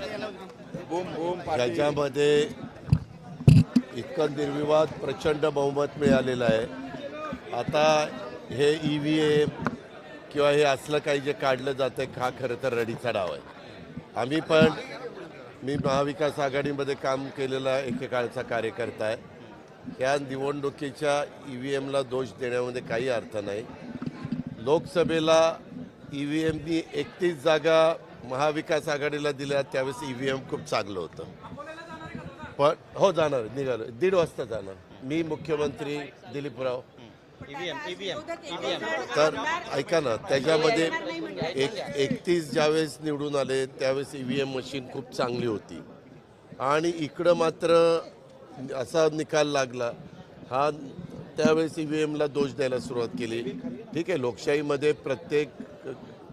Boom ज्याच्यामध्ये इतकं निर्विवाद प्रचंड बहुमत मिळालेलं आहे. आता हे ई व्ही एम किंवा हे असलं काही जे काढलं जातं आहे हा खरं तर रडीचा डाव आहे. आम्ही पण मी महाविकास आघाडीमध्ये काम केलेला एकेकाळचा कार्यकर्ता आहे. या निवडणुकीच्या ई व्ही एमला दोष देण्यामध्ये काही अर्थ नाही. लोकसभेला ई व्ही एमनी एकतीस जागा महाविकास आघाडीला दिल्या त्यावेळेस ई व्ही एम खूप चांगलं होतं. पण हो जाणार निघालो. दीड वाजता जाणार. मी मुख्यमंत्री दिलीपराव. तर ऐका ना त्याच्यामध्ये एक एकतीस ज्यावेळेस निवडून आले त्यावेळेस ई व्ही एम मशीन खूप चांगली होती. आणि इकडं मात्र असा निकाल लागला हा त्यावेळेस ई व्ही एमला दोष द्यायला सुरुवात केली. ठीक आहे लोकशाहीमध्ये प्रत्येक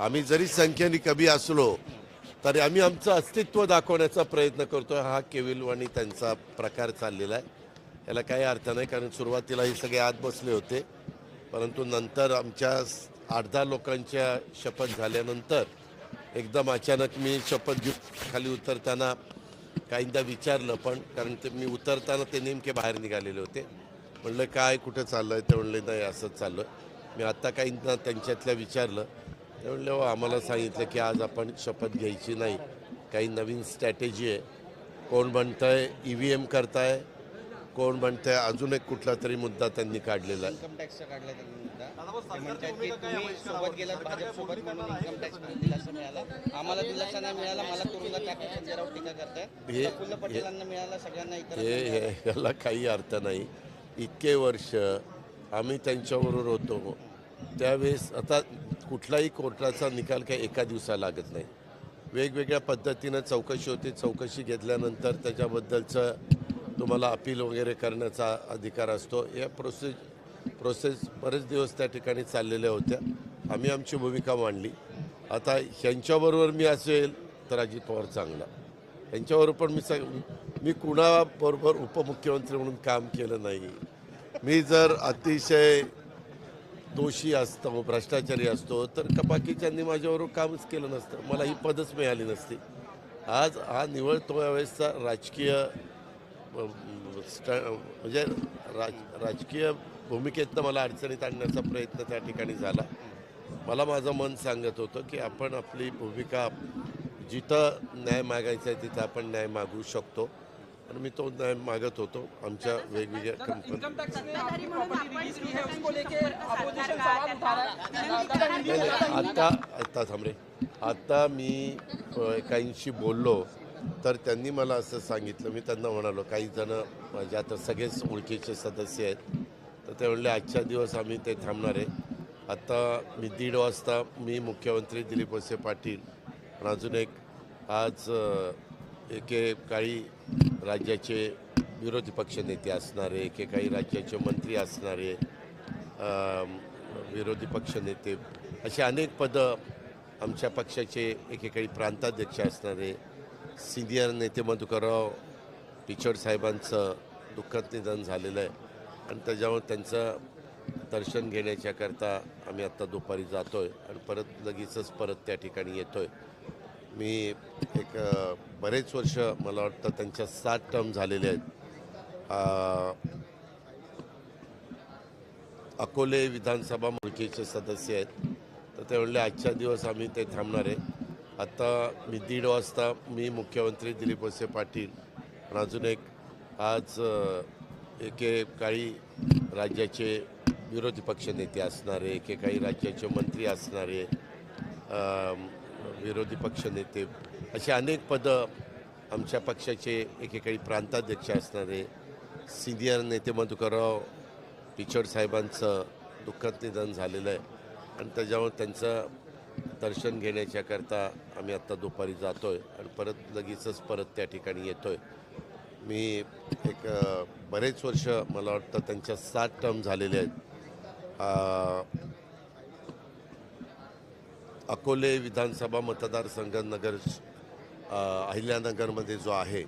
आम्ही जरी संख्येने कमी असलो तरी आम्ही आमचं अस्तित्व दाखवण्याचा प्रयत्न करतोय. हा केविलवाणी त्यांचा प्रकार चाललेला आहे. याला काही अर्थ नाही कारण सुरुवातीला हे सगळे आत बसले होते. परंतु नंतर आमच्या आठ दहा लोकांच्या शपथ झाल्यानंतर एकदम अचानक मी शपथ घेऊन खाली उतरताना काहींदा विचारलं पण कारण ते मी उतरताना ते नेमके बाहेर निघालेले होते. म्हणलं काय कुठं चाललं आहे ते म्हणले नाही असंच चाललं मी आत्ता काहींना त्यांच्यातल्या विचारलं. ते म्हणले हो आम्हाला सांगितलं की आज आपण शपथ घ्यायची नाही. काही नवीन स्ट्रॅटेजी आहे. कोण म्हणतंय ई व्ही एम करताय. कोण म्हणतंय अजून एक कुठला तरी मुद्दा त्यांनी काढलेला आहे. हे- हे हे- याला काही अर्थ नाही. इतके वर्ष आम्ही त्यांच्याबरोबर होतो. त्यावेळेस आता कुठलाही कोर्टाचा निकाल काही एका दिवसाला लागत नाही. वेगवेगळ्या पद्धतीनं चौकशी होते. चौकशी घेतल्यानंतर त्याच्याबद्दलचं तुम्हाला अपील वगैरे करण्याचा अधिकार असतो. या प्रोसेस प्रोसेस बरेच दिवस त्या ठिकाणी चाललेल्या होत्या. आम्ही आमची भूमिका मांडली. आता ह्यांच्याबरोबर मी असेल तर अजित पवार चांगला. ह्यांच्याबरोबर पण मी सांग मी कुणाबरोबर उपमुख्यमंत्री म्हणून काम केलं नाही. मी जर अतिशय दोषी असतो भ्रष्टाचारी असतो तर क- बाकीच्यांनी माझ्याबरोबर कामच केलं नसतं. मला ही पदच मिळाली नसती. आज हा निवळ तो यावेळेसचा राजकीय म्हणजे राज राजकीय भूमिकेतनं मला अडचणीत आणण्याचा प्रयत्न त्या ठिकाणी झाला. मला माझं मन सांगत होतं की आपण आपली भूमिका जिथं न्याय मागायचा आहे तिथं आपण न्याय मागू शकतो. आणि मी तो न्याय मागत होतो आमच्या वेगवेगळ्या कंपनी आत्ता आत्ता थांबरे आत्ता मी काहींशी बोललो तर त्यांनी मला असं सांगितलं मी त्यांना म्हणालो काही जण माझे आता सगळेच ओळखीचे सदस्य आहेत. तर ते म्हणले आजच्या दिवस आम्ही ते थांबणार आहे. आत्ता मी दीड वाजता मी मुख्यमंत्री दिलीप वसे पाटील आणि अजून एक आज एके काळी राज्याचे विरोधी पक्षनेते असणारे एकेकाळी राज्याचे मंत्री असणारे विरोधी पक्षनेते असे अनेक पदं आमच्या पक्षाचे एकेकाळी प्रांताध्यक्ष असणारे सिनियर नेते मधुकरराव पिचड साहेबांचं दुःखद निधन झालेलं आहे. आणि त्याच्यामुळे त्यांचं दर्शन घेण्याच्याकरता आम्ही आत्ता दुपारी जातो आहे आणि परत लगेचच परत त्या ठिकाणी येतो आहे मी एक बरेच वर्ष मला वाटतं त्यांच्या सात टर्म झालेले आहेत. अकोले विधानसभा मुळकीचे सदस्य आहेत. तर ते म्हणले आजच्या दिवस आम्ही ते थांबणार आहे. आता मी दीड वाजता मी मुख्यमंत्री दिलीप वसे पाटील आणि अजून एक आज एके एकेकाळी राज्याचे विरोधी पक्षनेते असणारे एकेकाळी राज्याचे मंत्री असणारे विरोधी पक्षनेते असे अनेक पदं आमच्या पक्षाचे एकेकाळी प्रांताध्यक्ष असणारे सिनियर नेते मधुकरराव पिचड साहेबांचं दुःखद निधन झालेलं आहे. आणि त्याच्यामुळे त्यांचं दर्शन घेण्याच्याकरता आम्ही आत्ता दुपारी जातो आहे आणि परत लगेचच परत त्या ठिकाणी येतो आहे मी एक बरेच वर्ष मला वाटतं त्यांच्या सात टर्म झालेले आहेत. अकोले विधानसभा मतदारसंघ नगर अहिल्यानगरमध्ये जो आहे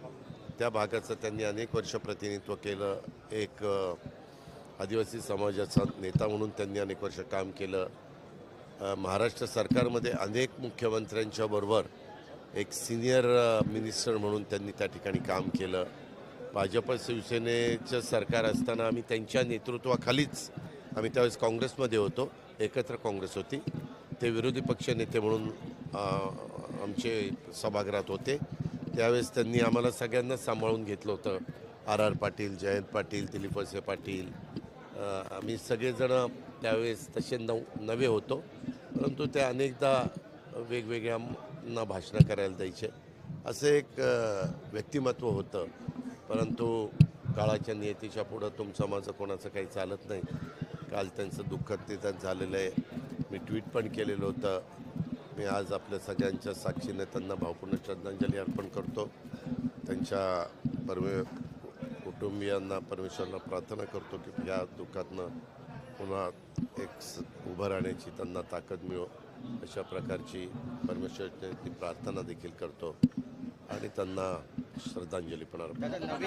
त्या भागाचं त्यांनी अनेक वर्ष प्रतिनिधित्व केलं. एक आदिवासी समाजाचा नेता म्हणून त्यांनी अनेक वर्ष काम केलं. महाराष्ट्र सरकारमध्ये अनेक मुख्यमंत्र्यांच्या बरोबर एक सिनियर मिनिस्टर म्हणून त्यांनी त्या ठिकाणी काम केलं. भाजप शिवसेनेचं सरकार असताना आम्ही त्यांच्या नेतृत्वाखालीच आम्ही त्यावेळेस काँग्रेसमध्ये होतो एकत्र काँग्रेस होती. ते विरोधी पक्षनेते म्हणून आमचे सभागृहात होते. त्यावेळेस त्यांनी आम्हाला सगळ्यांना सांभाळून घेतलं होतं. आर आर पाटील जयंत पाटील दिलीप वळसे पाटील आम्ही सगळेजणं त्यावेळेस तसे नव नवे होतो. परंतु ते अनेकदा वेगवेगळ्यांना भाषणं करायला द्यायचे. असं एक व्यक्तिमत्व होतं. परंतु काळाच्या नियतीच्या पुढं तुमचं माझं कोणाचं काही चालत नाही. काल त्यांचं दुःखद निधन झालेलं आहे. मी ट्विट पण केलेलं होतं. मी आज आपल्या सगळ्यांच्या साक्षीने त्यांना भावपूर्ण श्रद्धांजली अर्पण करतो. त्यांच्या परमे कुटुंबियांना परमेश्वराला प्रार्थना करतो की या दुःखातनं पुन्हा एक उभं राहण्याची त्यांना ताकद मिळो. अशा प्रकारची परमेश्वराची प्रार्थना देखील करतो आणि त्यांना श्रद्धांजली पण अर्पण एकाने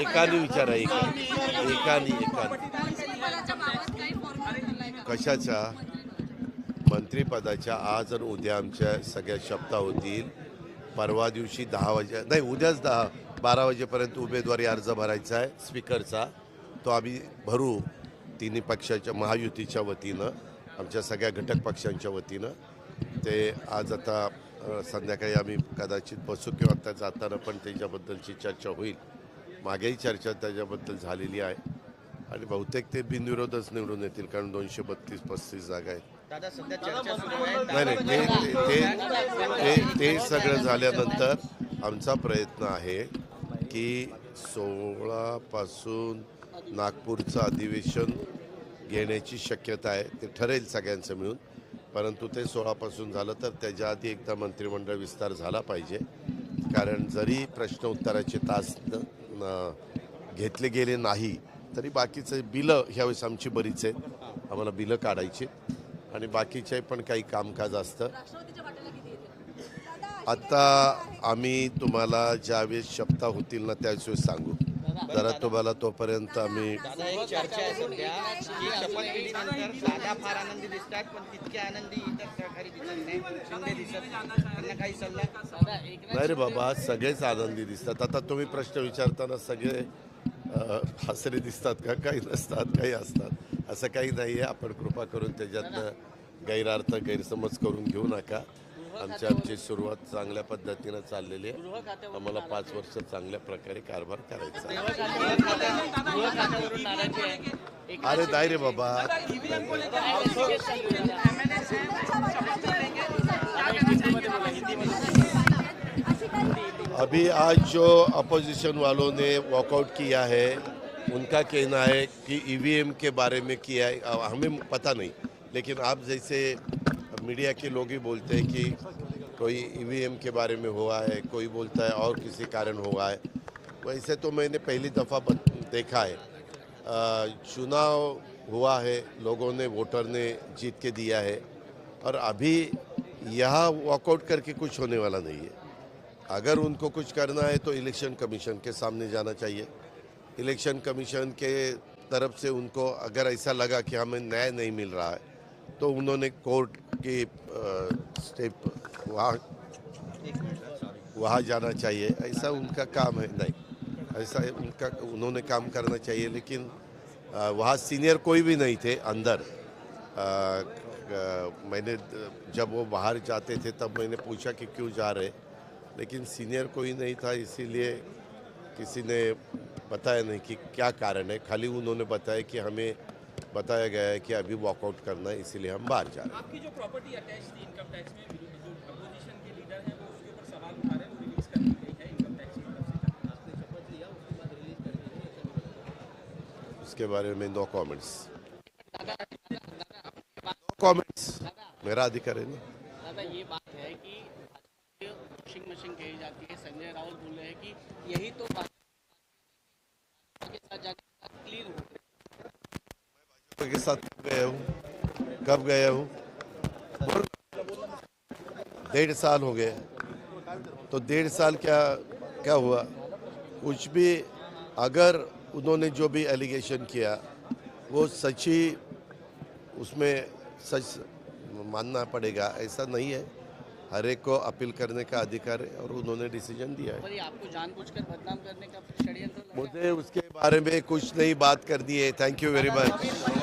एकाने- विचारा एकाने एकाने एकाने. कशाच्या? मंत्रिपदाच्या. आज आणि उद्या आमच्या सगळ्या शब्दा होतील परवा दिवशी दहा वाजे नाही उद्याच दहा बारा वाजेपर्यंत उमेदवारी अर्ज भरायचा आहे स्पीकरचा. तो आम्ही भरू तिन्ही पक्षाच्या महायुतीच्या वतीनं आमच्या सगळ्या घटक पक्षांच्या वतीनं. ते आज आता संध्याकाळी आम्ही कदाचित बसू किंवा त्या जाताना पण त्याच्याबद्दलची चर्चा होईल. मागेही चर्चा त्याच्याबद्दल झालेली आहे. आणि बहुतेक ते बिनविरोधच निवडून येतील कारण दोनशे बत्तीस पस्तीस जागा आहेत. नाही नाही ते ते- ते ते सगळं झाल्यानंतर आमचा प्रयत्न आहे की सोळापासून नागपूरचं अधिवेशन घेण्याची शक्यता आहे ते ठरेल सगळ्यांचं मिळून. परंतु ते सोळापासून झालं तर त्याच्या आधी एकदा मंत्रिमंडळ विस्तार झाला पाहिजे. कारण जरी प्रश्न उत्तराचे तास घेतले गेले नाही तरी बाकीचे बिलं ह्यावेळेस आमची बरीच आहेत. आम्हाला बिलं काढायची आणि बाकीचे पण काही कामकाज असतं. आता आम्ही तुम्हाला ज्यावेळेस शपथा होतील ना त्यावेळेस सांगू. जरा तुम्हाला तोपर्यंत आम्ही दादा एक चर्चा आहे सध्या. की शपथविधीनंतर दादा फार आनंदी दिसतात पण तितके आनंदी इतर सहकारी दिसत नाही. रे बाबा सगळेच आनंदी दिसतात. आता तुम्ही प्रश्न विचारताना सगळे हसरे दिसतात का? काही नसतात काही असतात. असं काही नाही आहे. आपण कृपा करून त्याच्यातनं गैरार्थ गैरसमज करून घेऊ नका. आमची आमची सुरुवात चांगल्या पद्धतीनं चाललेली आहे. आम्हाला पाच वर्ष चांगल्या प्रकारे कारभार करायचा आहे. अरे नाही रे बाबा. अभी आज जो अपोजिशन वालों ने वॉकआउट किया है उनका कहना है कि ईवीएम के बारे में किया है हमें पता नहीं। लेकिन आप जैसे मीडिया के लोग ही बोलते हैं कि कोई ईवीएम के बारे में हुआ है, कोई बोलता है और किसी कारण हुआ है। वैसे तो मैंने पहली दफ़ा देखा है। चुनाव हुआ है, लोगों ने, वोटर ने जीत के दिया है। और अभी यहाँ वॉकआउट करके कुछ होने वाला नहीं है। अगर उनको कुछ करना है तो इलेक्शन कमीशन के सामने जाना चाहिए। इलेक्शन कमीशन के तरफ़ से उनको अगर ऐसा लगा कि हमें न्याय नहीं मिल रहा है तो उन्होंने कोर्ट की स्टेप वहाँ वहाँ जाना चाहिए। ऐसा उनका काम है नहीं। ऐसा उनका उन्होंने काम करना चाहिए लेकिन वहाँ सीनियर कोई भी नहीं थे अंदर। अ, मैंने जब वो बाहर जाते थे तब मैंने पूछा कि क्यों जा रहे। लेकिन सीनियर कोई नहीं था इसीलिए किसी ने बताया नहीं कि क्या कारण है। खाली उन्होंने बताया कि हमें बताया गया है कि अभी वॉकआउट करना है इसीलिए हम बाहर जा रहे हैं। आपकी जो प्रॉपर्टी अटैच थी इनकम टैक्स में जो अपोजिशन के लीडर हैं वो उसके ऊपर सवाल उठा रहे हैं वो रिलीज़ कर दी गई है इनकम टैक्स की तरफ़ से आपने शपथ लिया उसके बाद रिलीज़ कर दी गई उसके बारे में नो कमेंट्स मेरा अधिकार है ना दादा ये बात है कि वॉशिंग मशीन कही जाती है संजय राउत बोल रहे हैं कि यही तो बात के साथ जाके क्लीन हो के साथ गया हूँ। कब गया हूँ? डेढ़ साल हो गए तो डेढ़ साल क्या क्या हुआ? कुछ भी अगर उन्होंने जो भी एलिगेशन किया वो सच्ची उसमें सच मानना पड़ेगा। ऐसा नहीं है। हर एक को अपील करने का अधिकार है और उन्होंने डिसीज़न दिया है। आपको जानबूझकर बदनाम करने का है। मुझे उसके बारे में कुछ नहीं बात कर दी है। Thank you very much